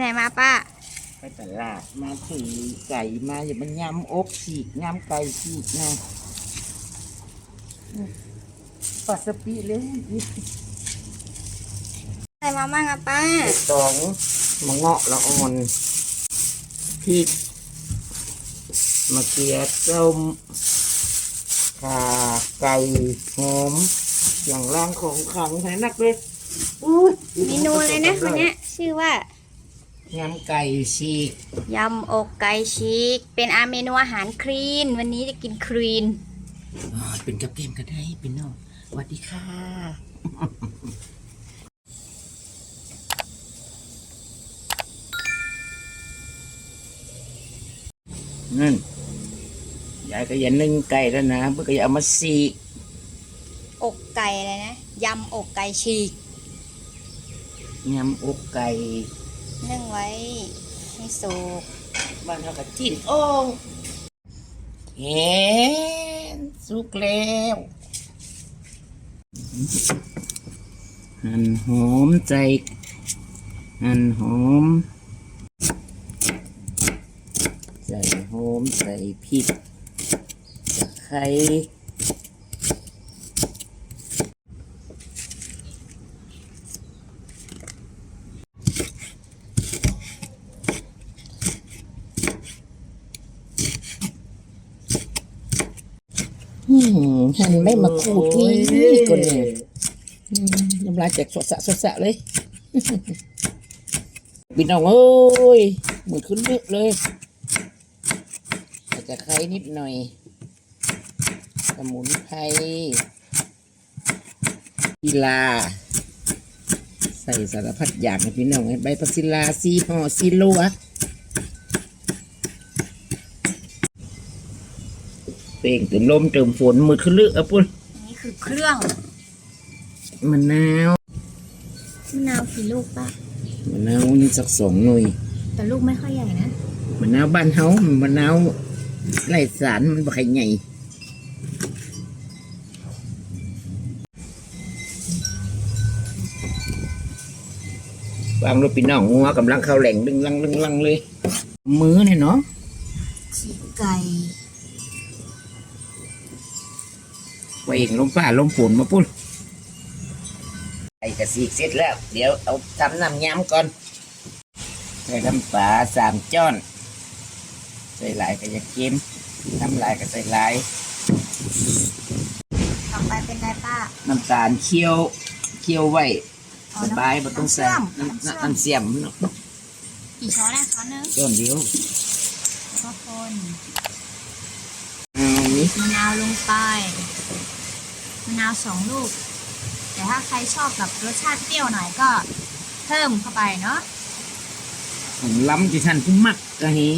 ไหนมาป้า ไปตลาดมาถือไก่มาอย่ามันยำอกฉีกยำไก่ฉีกนะปัสสปีเลยอะไรมาบ้างอะป้าสองมะเงาะละอ่อนพริกมะเขือส้มข่าไก่หอมอย่างร่างของขังแท้นักเลยอุ้ยเมนูเลยนะวันเนี้ยชื่อว่า ยำไก่ฉีกยำอกไก่ชีก เป็นอาเมนูอาหารคลีน วันนี้จะกินคลีนอ่าเป็นกับเกมก็ได้เป็นน้องสวัสดีค่ะ นั่นยายก็อย่านึ่งไก่แล้วนะเพื่อก็อย่าเอามาสีกอกไก่เลยนะ ยำอกไก่ฉีกยำอกไก่ นึ่งไว้ให้สุกบ้านเราก็จิ้นโอ่งเห็นสุกแล้วหั่นหอมใจหั่นหอมใส่หอมใส่พริกตะไคร้อืม หั่นไม่มาขูดนี่ก่อนเนี่ยอืมน้ำลายแจกสดสะสดสะเลยพี่น้องเอ้ยมือขึ้นเลือกเลยอาจจะไคร้นิดหน่อยสมุนไพรกีฬาใส่สารพัดอย่างให้พี่น้องให้ใบพักศิลาซีห่อซีลัว เป่งเติมลมเติมฝนมือขึ้นเลือกอาปุ่นนนี้คือเครื่องมะนาวมะนาวกี่ลูกป้ามะนาวนี่สักสองหน่วยแต่ลูกไม่ค่อยใหญ่นะมะนาวบ้านเฮามะนาวไรสารมันบ่ใครใหญ่วางรถปีน้องงัวกำลังเข้าแหล่งดึงลังดึงลังเลย มือเนี่ยเนาะไก่ ไว้เองลมฟ้าลมฝนมาปุ้นไอ้กระสีกเสร็จแล้ว เดี๋ยวเอาทำน้ำยำก่อน ใส่น้ำปลาสามจ้อน ใส่หลายก็จะเค็มน้ำลายก็ใส่หลายต่อไปเป็นไรป้า น้ำตาลเคี่ยวเคี่ยวไว้อ๋อสน้ำบายบ่ต้องใส่น้ำเชื่อมน้ำน้ำเสียมเนาะกี่ช้อนนะช้อนหนึงต้นเดียวแล้วก็คนเอานี้มะนาวลงไปมะนาวสองลูก แต่ถ้าใครชอบแบบรสชาติเปรี้ยวหน่อยก็เพิ่มเข้าไปเนาะผมล้ำที่ท่านผู้มักกะเหี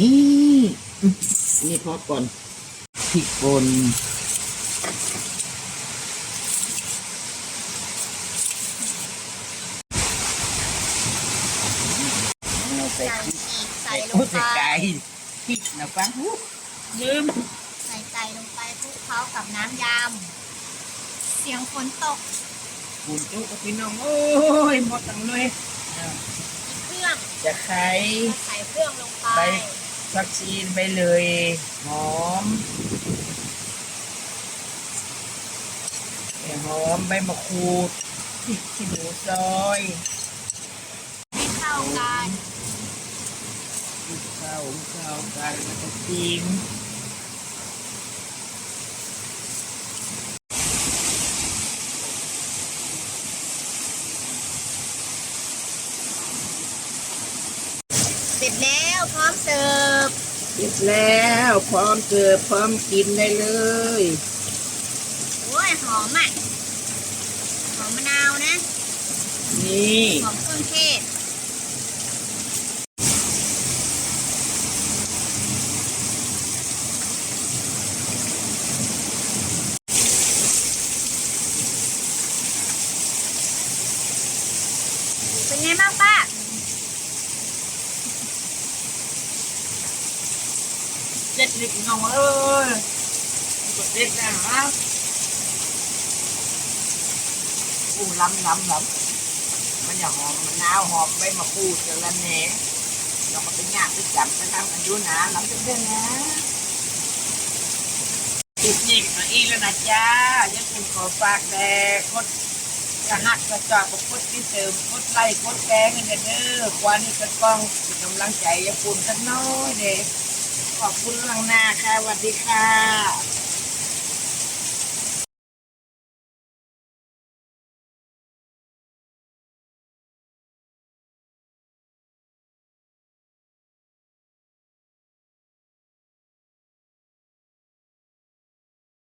อืมอันนี่พอก่อนพริกป่นเอาใส่ใส่พริกอีกใส่ลโอ้งไปใส่ไก่พริกนะฟังอู้ลืมใส่ไก่ลงไปคลุกเคล้ากับน้ำยำ เสียงฝนตกคุณจุกกับพี่น้องโอ้ยหมดตังเลยเอาเครื่องจะไข่ใส่เครื่องลงไปไปผักชีนไปเลยหอมหอมใบมะกรูดพริกขี้หนูซอยให้เข้ากันพริกเข้าเข้ากันแล้วก็จิ้ม ร็จแล้วพร้อมเสิร์ฟเสร็จแล้วพร้อมเสิร์ฟพร้อมกินได้เลย โอ้ยหอมอะหอมมะนาวนะนี่หอมเครื่องเทศเป็นไงบ้างป้า เด็ดดิบน้องเอ้ยกดเด็ดนะฮะอู้ล้ำล้ำล้ำมันจะหอมมะนนาวหอมใบมะกรูดจะละแหน่เราก็เป็นญาติประจำจะทำกันอยู่นะลังจากเดือนนะติดหยิบมาอีแล้วนะจ้าย่าคุณขอฝากแด่กดกระหักกระจอกกดที่เติมกดไล่กดแกงกันเด้อควานี่กระกองกำลังใจย่าคุณสักน้อยเด้ ขอบคุณลังหน้าค่ะสวัสดีค่ะ